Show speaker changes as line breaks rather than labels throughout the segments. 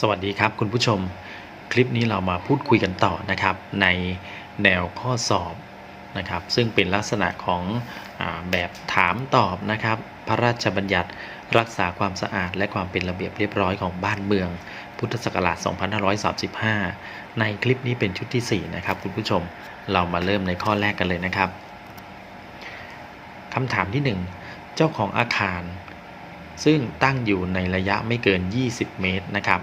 สวัสดีครับคุณผู้ชมคลิปนี้เรามาพูดคุยกันต่อนะครับ ในแนวข้อสอบนะครับ ซึ่งเป็นลักษณะของอแบบถามตอบนะครับ พระราชบัญญัติรักษาความสะอาด และความเป็นระเบียบเรียบร้อยของบ้านเมือง พุทธศักราช 2535 ในคลิปนี้เป็นชุดที่ 4 นะครับ คุณผู้ชมเรามาเริ่มในข้อแรกกันเลยนะครับคำถามที่ 1 เจ้าของอาคาร ซึ่งตั้งอยู่ในระยะไม่เกิน 20 เมตรนะครับ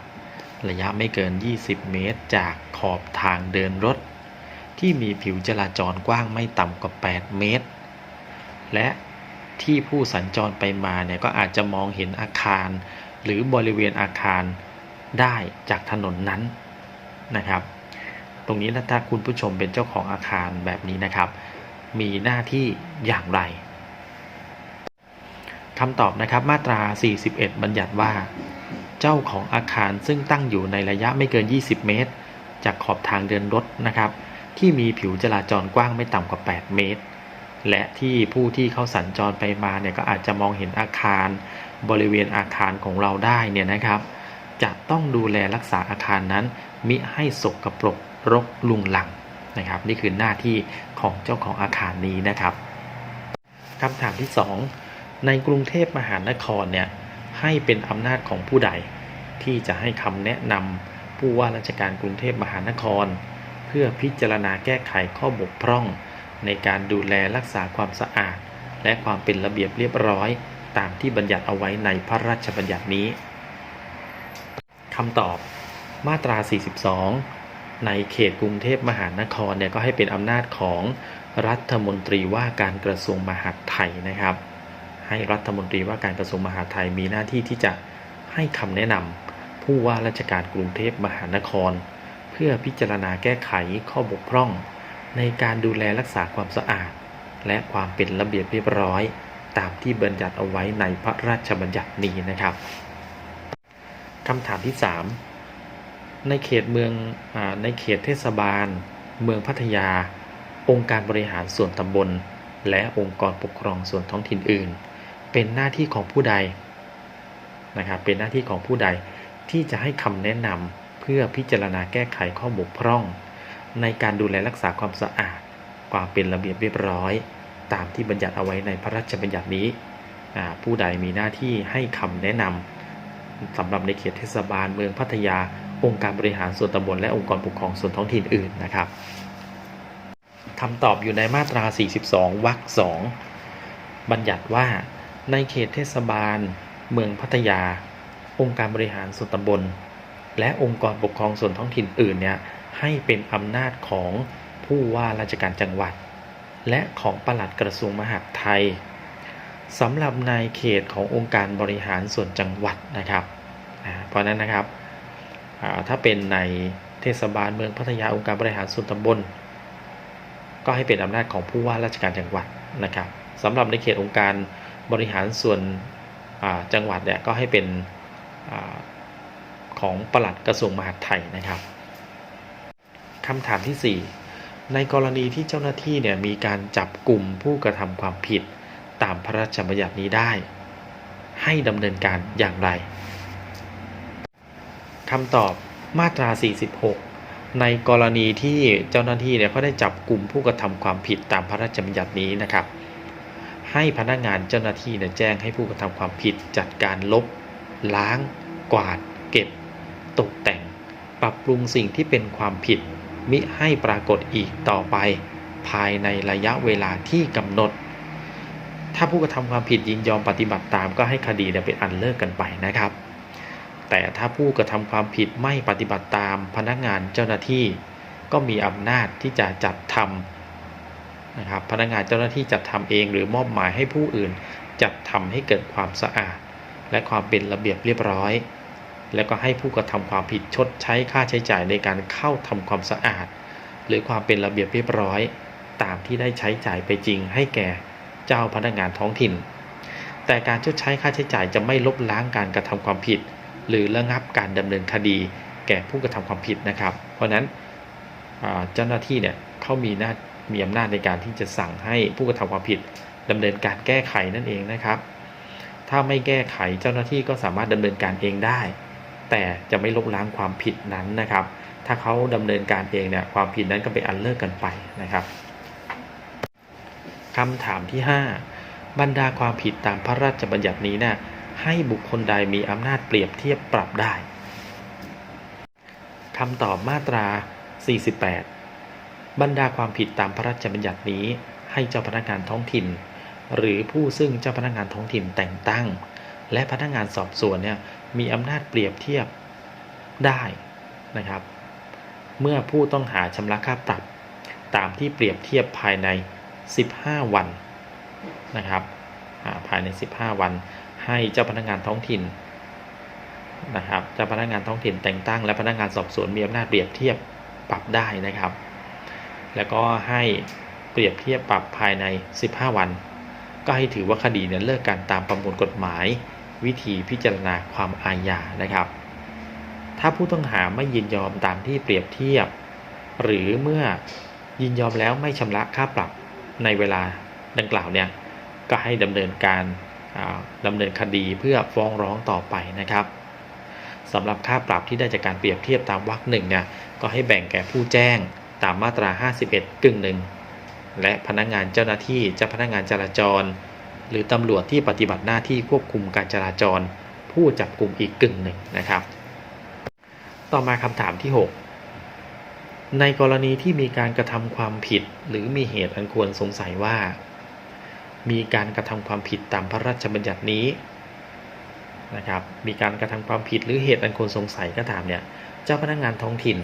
ระยะไม่เกิน 20 เมตร จากขอบทางเดินรถ ที่มีผิวจราจรกว้างไม่ต่ำกว่า 8 เมตร และที่ผู้สัญจรไปมาเนี่ยก็อาจจะมองเห็นอาคาร หรือบริเวณอาคารได้จากถนนนั้นนะครับ ตรงนี้ถ้าคุณผู้ชมเป็นเจ้าของอาคารแบบนี้นะครับ มีหน้าที่อย่างไรคำตอบนะครับมาตรา 41 บัญญัติว่า เจ้าของอาคารซึ่งตั้งอยู่ในระยะไม่เกิน 20 เมตร จากขอบทางเดินรถนะครับ ที่มีผิวจราจรกว้างไม่ต่ำกว่า 8 เมตร และที่ผู้ที่เขาสัญจรไปมาเนี่ยก็อาจจะมองเห็นอาคาร บริเวณอาคารของเราได้เนี่ยนะครับ จะต้องดูแลรักษาอาคารนั้น มิให้สกปรกรกลุงลังนะครับ นี่คือหน้าที่ของเจ้าของอาคารนี้นะครับคำถามที่ 2 ในกรุงเทพมหานครเนี่ย ให้เป็นอำนาจของผู้ใด ที่จะให้คำแนะนำผู้ว่าราชการกรุงเทพมหานคร เพื่อพิจารณาแก้ไขข้อบกพร่อง ในการดูแลรักษาความสะอาด และความเป็นระเบียบเรียบร้อย ตามที่บัญญัติเอาไว้ในพระราชบัญญัตินี้คำตอบมาตรา 42 ในเขตกรุงเทพมหานครเนี่ยก็ให้เป็นอำนาจของรัฐมนตรีว่าการกระทรวงมหาดไทยนะครับ ให้รัฐมนตรีว่าการกระทรวงมหาดไทยมีหน้าที่ที่จะให้คำแนะนำผู้ว่าราชการกรุงเทพมหานคร เพื่อพิจารณาแก้ไขข้อบกพร่อง ในการดูแลรักษาความสะอาด และความเป็นระเบียบเรียบร้อย ตามที่บัญญัติเอาไว้ในพระราชบัญญัตินี้นะครับคำถามที่ 3 ในเขตเมืองอในเขตเทศบาล เมืองพัทยา องค์การบริหารส่วนตำบล และองค์กรปกครองส่วนท้องถิ่นอื่น เป็นหน้าที่ของผู้ใดนะครับเป็นหน้าที่ของผู้ใดที่จะให้คำแนะนำเพื่อพิจารณาแก้ไขข้อบกพร่อง ในการดูแลรักษาความสะอาด ความเป็นระเบียบเรียบร้อย ตามที่บัญญัติเอาไว้ในพระราชบัญญัตินี้ ผู้ใดมีหน้าที่ให้คำแนะนำสำหรับในเขตเทศบาลเมืองพัทยา องค์การบริหารส่วนตำบลและองค์กรปกครองส่วนท้องถิ่นอื่นนะครับคำตอบอยู่ในมาตรา 42 วรรค 2 บัญญัติว่า ในเขตเทศบาล เมืองพัทยา องค์การบริหารส่วนตำบล และองค์กรปกครองส่วนท้องถิ่นอื่นเนี่ยให้เป็นอำนาจของผู้ว่าราชการจังหวัด และของปลัดกระทรวงมหาดไทยสำหรับในเขตขององค์การบริหารส่วนจังหวัดนะครับ เพราะนั้นนะครับถ้าเป็นในเทศบาลเมืองพัทยาองค์การบริหารส่วนตำบล ก็ให้เป็นอำนาจของผู้ว่าราชการจังหวัดนะครับสำหรับในเขตองค์การ บริหารส่วนจังหวัดเนี่ยก็ให้เป็นอของปลัดกระทรวงมหาดไทยนะครับคำถามที่ 4 ในกรณีที่เจ้าหน้าที่เนี่ยมีการจับกลุ่มผู้กระทำความผิดตามพระราชบัญญัตินี้ได้ ให้ดำเนินการอย่างไรคำตอบมาตรา 46 ในกรณีที่เจ้าหน้าที่เนี่ยเขาได้จับกลุ่มผู้กระทำความผิดตามพระราชบัญญัตินี้นะครับ ให้พนักงานเจ้าหน้าที่เนี่ยแจ้งให้ผู้กระทำความผิดจัดการลบ ล้าง กวาด เก็บ ตกแต่ง ปรับปรุงสิ่งที่เป็นความผิด มิให้ปรากฏอีกต่อไป ภายในระยะเวลาที่กำหนด ถ้าผู้กระทำความผิดยินยอมปฏิบัติตามก็ให้คดีเนี่ยเป็นอันเลิกกันไปนะครับ แต่ถ้าผู้กระทำความผิดไม่ปฏิบัติตามพนักงานเจ้าหน้าที่ ก็มีอำนาจที่จะจัดทำ นะครับพนักงานเจ้าหน้าที่จัดทำเอง หรือมอบหมายให้ผู้อื่น จัดทำให้เกิดความสะอาด และความเป็นระเบียบเรียบร้อย แล้วก็ให้ผู้กระทำความผิดชดใช้ค่าใช้จ่ายในการเข้าทำความสะอาด หรือความเป็นระเบียบเรียบร้อย ตามที่ได้ใช้จ่ายไปจริง ให้แก่เจ้าพนักงานท้องถิ่น แต่การชดใช้ค่าใช้จ่ายจะไม่ลบล้างการกระทำความผิด หรือระงับการดำเนินคดี แก่ผู้กระทำความผิดนะครับ เพราะฉะนั้นเจ้าหน้าที่เนี่ยเขามีหน้า มีอำนาจในการที่จะสั่งให้ผู้กระทำความผิดดำเนินการแก้ไขนั่นเองนะครับ ถ้าไม่แก้ไขเจ้าหน้าที่ก็สามารถดำเนินการเองได้ แต่จะไม่ลบล้างความผิดนั้นนะครับ ถ้าเขาดำเนินการเองเนี่ยความผิดนั้นก็เป็นอันเลิกกันไปนะครับคำถามที่ 5 บรรดาความผิดตามพระราชบัญญัตินี้นะ่ะให้บุคคลใดมีอำนาจเปรียบเทียบปรับได้คำตอบมาตรา 48 บรรดาความผิดตามพระราชบัญญัตินี้ ให้เจ้าพนักงานท้องถิ่น หรือผู้ซึ่งเจ้าพนักงานท้องถิ่นแต่งตั้ง และพนักงานสอบสวนเนี่ยมีอำนาจเปรียบเทียบได้นะครับ เมื่อผู้ต้องหาชำระค่าปรับ ตามที่เปรียบเทียบภายใน 15 วันนะครับภายใน 15 วัน ให้เจ้าพนักงานท้องถิ่นนะครับเจ้าพนักงานท้องถิ่นแต่งตั้งและพนักงานสอบสวนมีอำนาจเปรียบเทียบปรับได้นะครับ แล้วก็ให้เปรียบเทียบปรับภายใน 15 วัน ก็ให้ถือว่าคดีเนี่ยเลิกการตามประมวลกฎหมาย วิธีพิจารณาความอาญานะครับ ถ้าผู้ต้องหาไม่ยินยอมตามที่เปรียบเทียบ หรือเมื่อยินยอมแล้วไม่ชำระค่าปรับในเวลาดังกล่าวเนี่ยก็ให้ดำเนินการอ่าดำเนินคดีเพื่อฟ้องร้องต่อไปนะครับสำหรับค่าปรับที่ได้จากการเปรียบเทียบตามวรรคหนึ่งเนี่ยก็ให้แบ่งแก่ผู้แจ้ง ตามมาตรา 51 กึ่งหนึ่งและพนักงานเจ้าหน้าที่เจ้าพนักงานจราจร หรือตำรวจที่ปฏิบัติหน้าที่ควบคุมการจราจร ผู้จับกลุ่มอีกกึ่งหนึ่งนะครับ ต่อมาคำถามที่ 6 ในกรณีที่มีการกระทำความผิด หรือมีเหตุอันควรสงสัยว่า มีการกระทำความผิดตามพระราชบัญญัตินี้นะครับ มีการกระทำความผิดหรือเหตุอันควรสงสัยก็ตามเนี่ย เจ้าพนักงานท้องถิ่น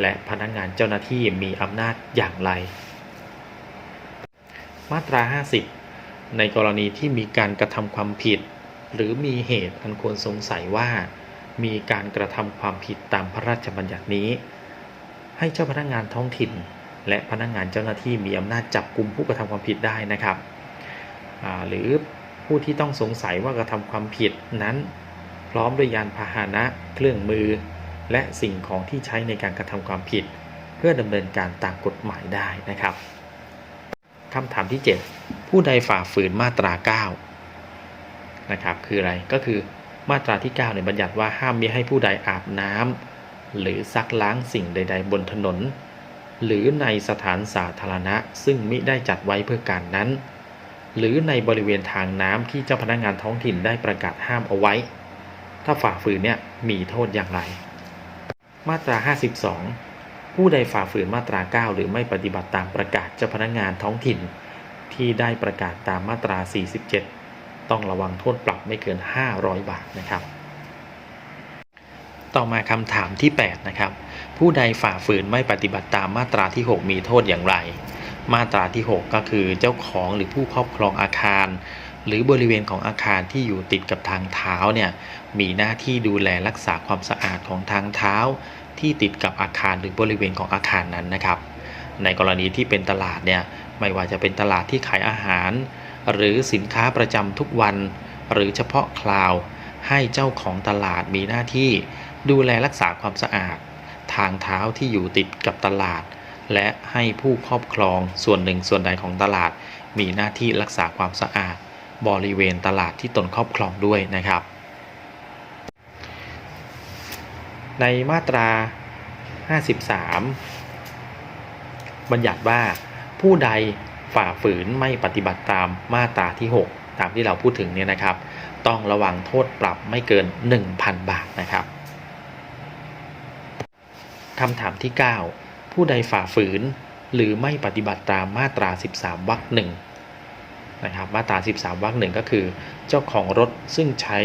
และพนักงานเจ้าหน้าที่มีอำนาจอย่างไร มาตรา 50 ในกรณีที่มีการกระทำความผิด หรือมีเหตุอันควรสงสัยว่า มีการกระทำความผิดตามพระราชบัญญัตินี้ ให้เจ้าพนักงานท้องถิ่น และพนักงานเจ้าหน้าที่มีอำนาจจับกลุ่มผู้กระทำความผิดได้นะครับ หรือผู้ที่ต้องสงสัยว่ากระทำความผิดนั้น พร้อมด้วยยานพาหนะ เครื่องมือ และสิ่งของที่ใช้ในการกระทำความผิด เพื่อดำเนินการตามกฎหมายได้นะครับคำถามที่ 7 ผู้ใดฝ่าฝืนมาตรา 9 นะครับ คืออะไรก็คือมาตราที่9เนี่ยบัญญัติว่าห้ามมิให้ผู้ใดอาบน้ำหรือซักล้างสิ่งใด ๆ บนถนน หรือในสถานสาธารณะ ซึ่งมิได้จัดไว้เพื่อการนั้น หรือในบริเวณทางน้ำที่เจ้าพนักงานท้องถิ่นได้ประกาศห้ามเอาไว้ ถ้าฝ่าฝืนเนี่ยมีโทษอย่างไร มาตรา 52 ผู้ใดฝ่าฝืนมาตรา 9 หรือไม่ปฏิบัติตามประกาศเจ้าพนักงานท้องถิ่น ที่ได้ประกาศตามมาตรา 47 ต้องระวังโทษปรับไม่เกิน 500 บาทนะครับ ต่อมาคำถามที่ 8 นะครับ ผู้ใดฝ่าฝืนไม่ปฏิบัติตามมาตราที่ 6 มีโทษอย่างไร มาตราที่ 6 ก็คือเจ้าของหรือผู้ครอบครองอาคาร หรือบริเวณของอาคารที่อยู่ติดกับทางเท้าเนี่ยมีหน้าที่ดูแลรักษาความสะอาดของทางเท้า ที่ติดกับอาคารหรือบริเวณของอาคารนั้นนะครับ ในกรณีที่เป็นตลาดเนี่ยไม่ว่าจะเป็นตลาดที่ขายอาหาร หรือสินค้าประจำทุกวัน หรือเฉพาะคราว ให้เจ้าของตลาดมีหน้าที่ ดูแลรักษาความสะอาด ทางเท้าที่อยู่ติดกับตลาด และให้ผู้ครอบครองส่วนหนึ่งส่วนใดของตลาด มีหน้าที่รักษาความสะอาด บริเวณตลาดที่ตนครอบครองด้วยนะครับ ในมาตรา 53 บัญญัติว่าผู้ใดฝ่าฝืนไม่ปฏิบัติตามมาตราที่ 6 ตามที่เราพูดถึงเนี่ยนะครับ ต้องระวังโทษปรับไม่เกิน 1,000 บาทนะครับคำถามที่ 9 ผู้ใดฝ่าฝืนหรือไม่ปฏิบัติตามมาตรา 13 วรรคหนึ่ง นะครับมาตรา 13วรรคหนึ่งก็คือ เจ้าของรถซึ่งใช้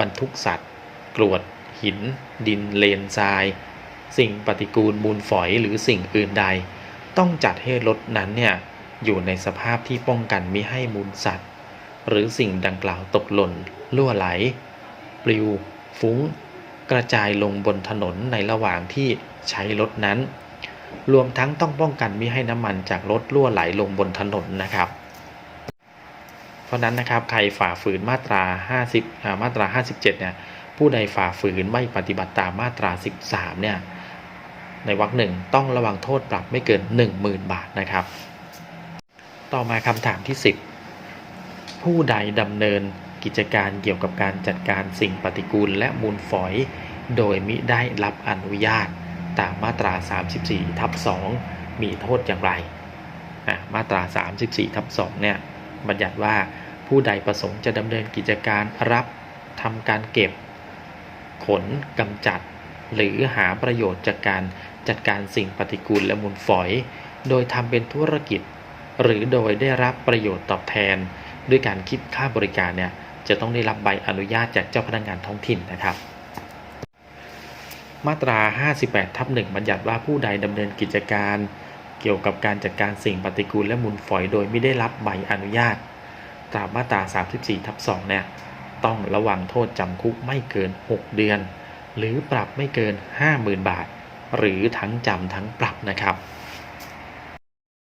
บรรทุกสัตว์ กรวด หิน ดินเลนทราย สิ่งปฏิกูลมูลฝอยหรือสิ่งอื่นใด ต้องจัดให้รถนั้นเนี่ยอยู่ในสภาพที่ป้องกันมิให้มูลสัตว์ หรือสิ่งดังกล่าวตกหล่นล่วไหล ปลิว ฟุ้ง กระจายลงบนถนนในระหว่างที่ใช้รถนั้น รวมทั้งต้องป้องกันมิให้น้ำมันจากรถล่วไหลลงบนถนนนะครับ เพราะนั้นนะครับใครฝ่าฝืนมาตรา 50มาตรา 57 เนี่ยผู้ใดฝ่าฝืนไม่ปฏิบัติตามมาตรา 13 เนี่ยในวรรคหนึ่งต้องระวังโทษปรับไม่เกิน 10,000 บาทนะครับ ต่อมาคำถามที่ 10 ผู้ใดดำเนินกิจการเกี่ยวกับการจัดการสิ่งปฏิกูลและมูลฝอย โดยมิได้รับอนุญาตตามมาตรา 34 ทับ 2 มีโทษอย่างไร มาตรา 34 ทับ 2 เนี่ย บัญญัติว่าผู้ใดประสงค์จะดำเนินกิจการรับทำการเก็บ ขนกำจัด หรือหาประโยชน์จากการจัดการสิ่งปฏิกูลและมูลฝอย โดยทำเป็นธุรกิจ หรือโดยได้รับประโยชน์ตอบแทน ด้วยการคิดค่าบริการเนี่ยจะต้องได้รับใบอนุญาตจากเจ้าพนักงานท้องถิ่นนะครับ มาตรา 58ทับ1บัญญัติว่าผู้ใดดำเนินกิจการ เกี่ยวกับการจัดการสิ่งปฏิกูลและมูลฝอยโดยไม่ได้รับใบอนุญาต ตามมาตรา 34ทับ2เนี่ย ต้องระวังโทษจำคุกไม่เกิน 6 เดือน หรือปรับไม่เกิน 50,000 บาท หรือทั้งจำทั้งปรับนะครับ